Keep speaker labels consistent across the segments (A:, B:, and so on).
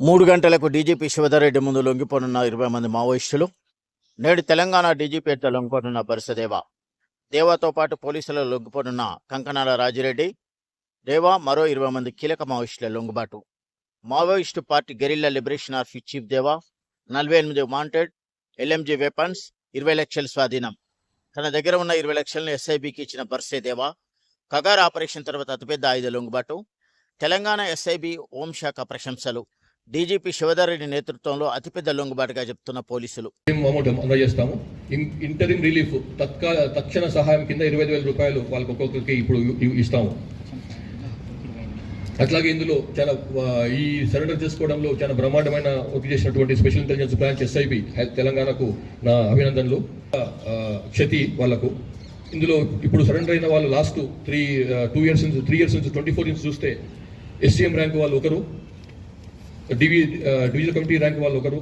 A: మూడు గంటలకు డీజీపీ శివధరెడ్డి ముందు లొంగిపోనున్న ఇరవై మంది మావోయిస్టులు నేడు తెలంగాణ డీజీపీ ఎట్ట లొంగిపోనున్న బరుసదేవ దేవాతో పాటు పోలీసులు లొంగిపోనున్న కంకనాల రాజిరెడ్డి దేవా మరో ఇరవై మంది కీలక మావోయిస్టుల లొంగుబాటు. Maoist party guerrilla liberation of chief Deva నలభై ఎనిమిది వాంటెడ్ ఎల్ఎంజీ వెపన్స్ ఇరవై లక్షల స్వాధీనం. తన దగ్గర ఉన్న ఇరవై లక్షలను ఎస్ఐబికి ఇచ్చిన బర్సే దేవా కగార్ ఆపరేషన్ తర్వాత అతిపెద్ద ఆయుధ లొంగుబాటు. తెలంగాణ ఎస్ఐబి హోంశాఖ ప్రశంసలు. డీజీపీ శివధర్ రెడ్డి నేతృత్వంలో అతిపెద్ద లొంగుబాటుగా చెప్తున్న పోలీసులు.
B: అమౌంట్ అందజేస్తాము. ఇన్- ఇంటరిమ్ రిలీఫ్ తత్కాల తక్షణ సహాయం కింద ఇరవై వేల రూపాయలు వాళ్ళకి ఒక్కొక్కరికి ఇప్పుడు ఇస్తాము. అట్లాగే ఇందులో చాలా ఈ సరెండర్ చేసుకోవడంలో చాలా బ్రహ్మాండమైన వర్క్ చేసినటువంటి స్పెషల్ ఇంటెలిజెన్స్ బ్రాంచ్ ఎస్ఐబి తెలంగాణకు నా అభినందనలు. క్షతి వాళ్ళకు ఇందులో ఇప్పుడు సరెండర్ అయిన వాళ్ళు లాస్ట్ త్రీ టూ ఇయర్స్ నుంచి త్రీ ఇయర్స్ నుంచి ట్వంటీ ఫోర్ ఇయర్స్ చూస్తే ఎస్సీఎం ర్యాంక్ వాళ్ళు ఒకరు. డివి డివిజన్ కమిటీ ర్యాంక్ వాళ్ళు ఒకరు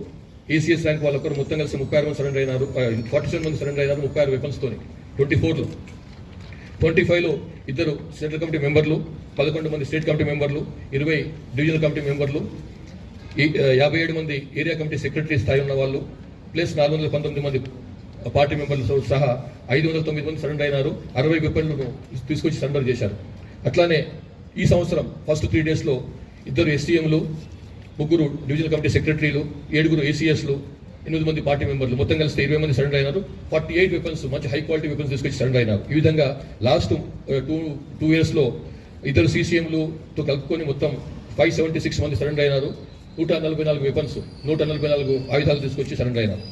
B: ఏసీఎస్ ర్యాంక్ వాళ్ళు ఒకరు మొత్తం కలిసి ముప్పై ఆరు మంది సరెండర్ అయినారు ఫార్టీ సెవెన్ మంది సరెండర్ అయినారు ముప్పై ఆరు వెపన్స్తో ట్వంటీ ఫోర్లో. ట్వంటీ ఫైవ్లో ఇద్దరు సెంట్రల్ కమిటీ మెంబర్లు పదకొండు మంది స్టేట్ కమిటీ మెంబర్లు ఇరవై డివిజనల్ కమిటీ మెంబర్లు ఈ- యాభై ఏడు మంది ఏరియా కమిటీ సెక్రటరీ స్థాయి ఉన్న వాళ్ళు ప్లస్ నాలుగు వందల పంతొమ్మిది మంది పార్టీ మెంబర్లతో సహా ఐదు వందల తొమ్మిది మంది సరెండర్ అయినారు అరవై వెపన్లను తీసుకొచ్చి సరెండర్ చేశారు. అట్లానే ఈ సంవత్సరం ఫస్ట్ త్రీ డేస్లో ఇద్దరు ఎస్టీఎంలు ముగ్గురు డివిజనల్ కమిటీ సెక్రటరీలు ఏడుగురు ఏసీఎస్లు ఎనిమిది మంది పార్టీ మెంబర్లు మొత్తం కలిసి ఇరవై మంది సరెండర్ అయినారు. ఫార్టీ ఎయిట్ వెపన్స్ మంచి హై క్వాలిటీ వెపన్స్ తీసుకొచ్చి సరెండర్ అయినారు. ఈ విధంగా లాస్ట్ టూ టూ ఇయర్స్లో ఇద్దరు సీసీఎంలుతో కలుపుకొని మొత్తం ఫైవ్ సెవెంటీ సిక్స్ మంది సరెండర్ అయినారు. నూట నలభై నాలుగు వెపన్స్ నూట నలభై నాలుగు ఆయుధాలు తీసుకొచ్చి సరెండర్ అయినారు.